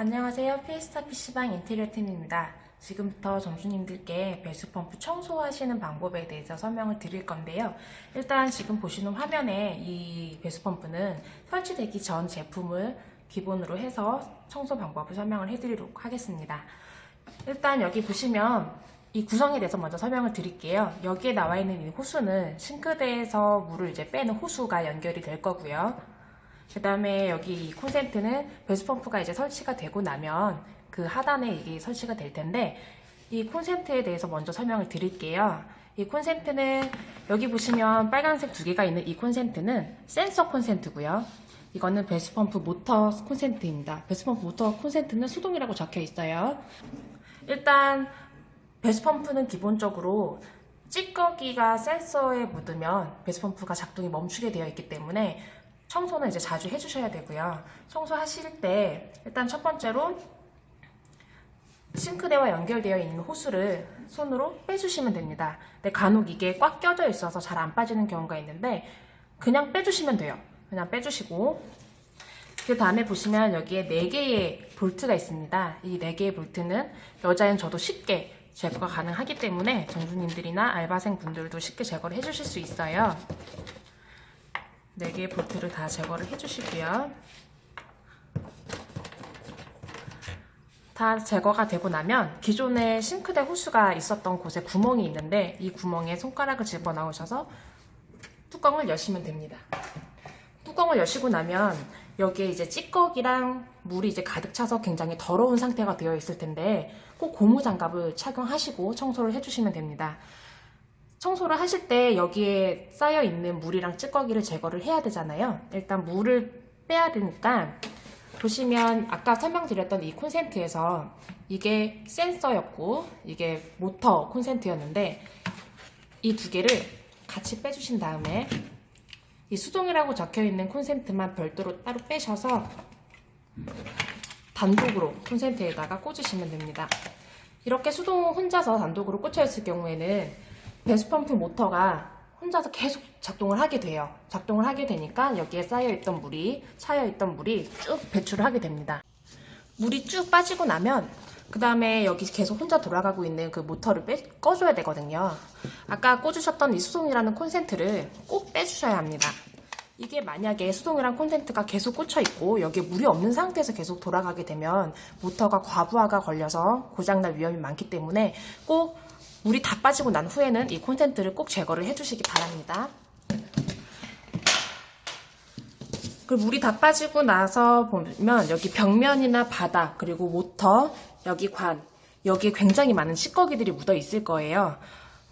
안녕하세요. 피스타 PC방 인테리어 팀입니다. 지금부터 점주님들께 배수펌프 청소하시는 방법에 대해서 설명을 드릴 건데요. 일단 지금 보시는 화면에 이 배수펌프는 설치되기 전 제품을 기본으로 해서 청소 방법을 설명을 해드리도록 하겠습니다. 일단 여기 보시면 이 구성에 대해서 먼저 설명을 드릴게요. 여기에 나와 있는 이 호수는 싱크대에서 물을 이제 빼는 호수가 연결이 될 거고요. 그 다음에 여기 이 콘센트는 배수펌프가 이제 설치가 되고 나면 그 하단에 이게 설치가 될 텐데 이 콘센트에 대해서 먼저 설명을 드릴게요. 이 콘센트는 여기 보시면 빨간색 두 개가 있는 이 콘센트는 센서 콘센트고요. 이거는 배수펌프 모터 콘센트입니다. 배수펌프 모터 콘센트는 수동이라고 적혀 있어요. 일단 배수펌프는 기본적으로 찌꺼기가 센서에 묻으면 배수펌프가 작동이 멈추게 되어 있기 때문에 청소는 이제 자주 해주셔야 되고요. 청소하실 때 일단 첫 번째로 싱크대와 연결되어 있는 호스를 손으로 빼주시면 됩니다. 근데 간혹 이게 꽉 껴져 있어서 잘 안 빠지는 경우가 있는데 그냥 빼주시면 돼요. 그냥 빼주시고 그 다음에 보시면 여기에 4개의 볼트가 있습니다. 이 4개의 볼트는 여자인 저도 쉽게 제거가 가능하기 때문에 정주님들이나 알바생 분들도 쉽게 제거를 해주실 수 있어요. 4개의 볼트를 다 제거를 해주시고요. 다 제거가 되고 나면 기존에 싱크대 호수가 있었던 곳에 구멍이 있는데 이 구멍에 손가락을 집어 넣으셔서 뚜껑을 여시면 됩니다. 뚜껑을 여시고 나면 여기에 이제 찌꺼기랑 물이 이제 가득 차서 굉장히 더러운 상태가 되어 있을 텐데 꼭 고무 장갑을 착용하시고 청소를 해주시면 됩니다. 청소를 하실 때 여기에 쌓여 있는 물이랑 찌꺼기를 제거를 해야 되잖아요. 일단 물을 빼야 되니까 보시면 아까 설명드렸던 이 콘센트에서 이게 센서였고 이게 모터 콘센트였는데 이 두 개를 같이 빼주신 다음에 이 수동이라고 적혀 있는 콘센트만 별도로 따로 빼셔서 단독으로 콘센트에다가 꽂으시면 됩니다. 이렇게 수동 혼자서 단독으로 꽂혀 있을 경우에는 배수펌프 모터가 혼자서 계속 작동을 하게 돼요. 작동을 하게 되니까 여기에 쌓여있던 물이, 차여있던 물이 쭉 배출을 하게 됩니다. 물이 쭉 빠지고 나면 그 다음에 여기 계속 혼자 돌아가고 있는 그 모터를 빼, 꺼줘야 되거든요. 아까 꽂으셨던 이 수동이라는 콘센트를 꼭 빼주셔야 합니다. 이게 만약에 수동이랑 콘센트가 계속 꽂혀 있고 여기에 물이 없는 상태에서 계속 돌아가게 되면 모터가 과부하가 걸려서 고장날 위험이 많기 때문에 꼭 물이 다 빠지고 난 후에는 이 콘센트를 꼭 제거를 해주시기 바랍니다. 그리고 물이 다 빠지고 나서 보면 여기 벽면이나 바닥 그리고 모터 여기 관 여기에 굉장히 많은 찌꺼기들이 묻어 있을 거예요.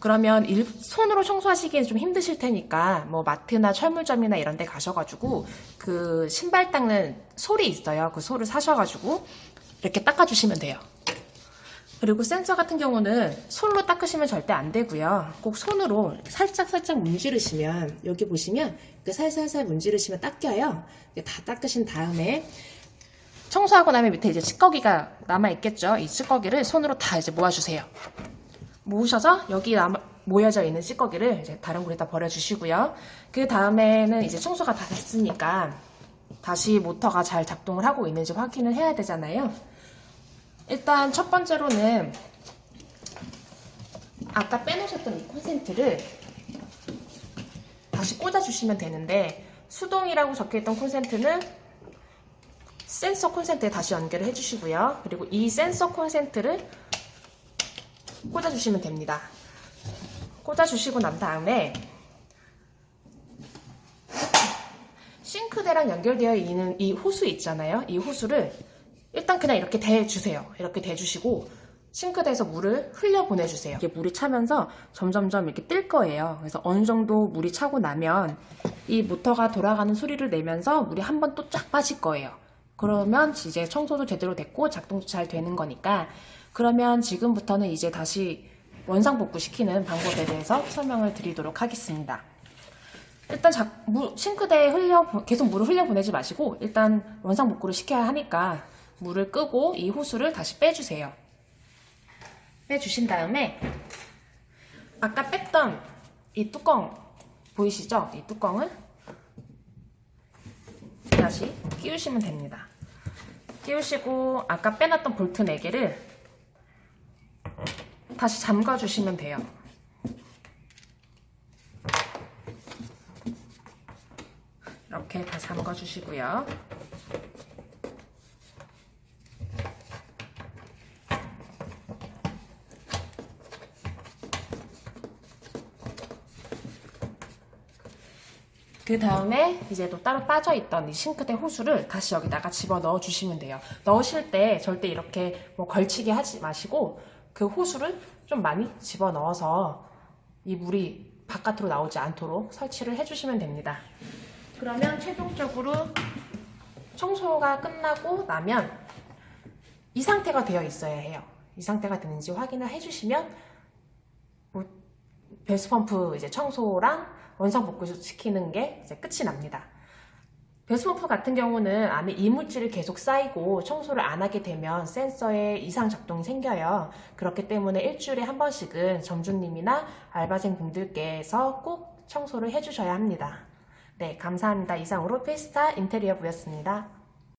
그러면 일- 손으로 청소하시기엔 좀 힘드실 테니까 뭐 마트나 철물점이나 이런 데 가셔가지고 그 신발 닦는 솔이 있어요. 그 솔을 사셔가지고 이렇게 닦아주시면 돼요. 그리고 센서 같은 경우는 손으로 닦으시면 절대 안 되고요. 꼭 손으로 살짝 살짝 문지르시면 여기 보시면 이렇게 살살살 문지르시면 닦여요. 다 닦으신 다음에 청소하고 나면 밑에 이제 찌꺼기가 남아 있겠죠. 이 찌꺼기를 손으로 다 이제 모아주세요. 모으셔서 여기 남아 모여져 있는 찌꺼기를 이제 다른 곳에다 버려주시고요. 그 다음에는 이제 청소가 다 됐으니까 다시 모터가 잘 작동을 하고 있는지 확인을 해야 되잖아요. 일단 첫 번째로는 아까 빼놓으셨던 이 콘센트를 다시 꽂아주시면 되는데 수동이라고 적혀있던 콘센트는 센서 콘센트에 다시 연결을 해주시고요. 그리고 이 센서 콘센트를 꽂아주시면 됩니다. 꽂아주시고 난 다음에 싱크대랑 연결되어 있는 이 호수 있잖아요. 이 호수를 일단 그냥 이렇게 대주세요. 이렇게 대주시고 싱크대에서 물을 흘려 보내주세요. 이게 물이 차면서 점점점 이렇게 뜰 거예요. 그래서 어느 정도 물이 차고 나면 이 모터가 돌아가는 소리를 내면서 물이 한 번 또 쫙 빠질 거예요. 그러면 이제 청소도 제대로 됐고 작동도 잘 되는 거니까 그러면 지금부터는 이제 다시 원상 복구 시키는 방법에 대해서 설명을 드리도록 하겠습니다. 일단 자, 물, 싱크대에 흘려 계속 물을 흘려 보내지 마시고 일단 원상 복구를 시켜야 하니까 물을 끄고 이 호수를 다시 빼주세요. 빼주신 다음에 아까 뺐던 이 뚜껑 보이시죠? 이 뚜껑을 다시 끼우시면 됩니다. 끼우시고 아까 빼놨던 볼트 4개를 다시 잠가 주시면 돼요. 이렇게 다 잠가 주시고요. 그 다음에 이제 또 따로 빠져있던 이 싱크대 호수를 다시 여기다가 집어 넣어 주시면 돼요. 넣으실 때 절대 이렇게 뭐 걸치게 하지 마시고 그 호수를 좀 많이 집어 넣어서 이 물이 바깥으로 나오지 않도록 설치를 해주시면 됩니다. 그러면 최종적으로 청소가 끝나고 나면 이 상태가 되어 있어야 해요. 이 상태가 되는지 확인을 해주시면 뭐 배수 펌프 이제 청소랑 원상 복구 시키는 게 이제 끝이 납니다. 배수 펌프 같은 경우는 안에 이물질이 계속 쌓이고 청소를 안 하게 되면 센서에 이상 작동이 생겨요. 그렇기 때문에 일주일에 한 번씩은 점주님이나 알바생 분들께서 꼭 청소를 해주셔야 합니다. 네, 감사합니다. 이상으로 페스타 인테리어 부였습니다.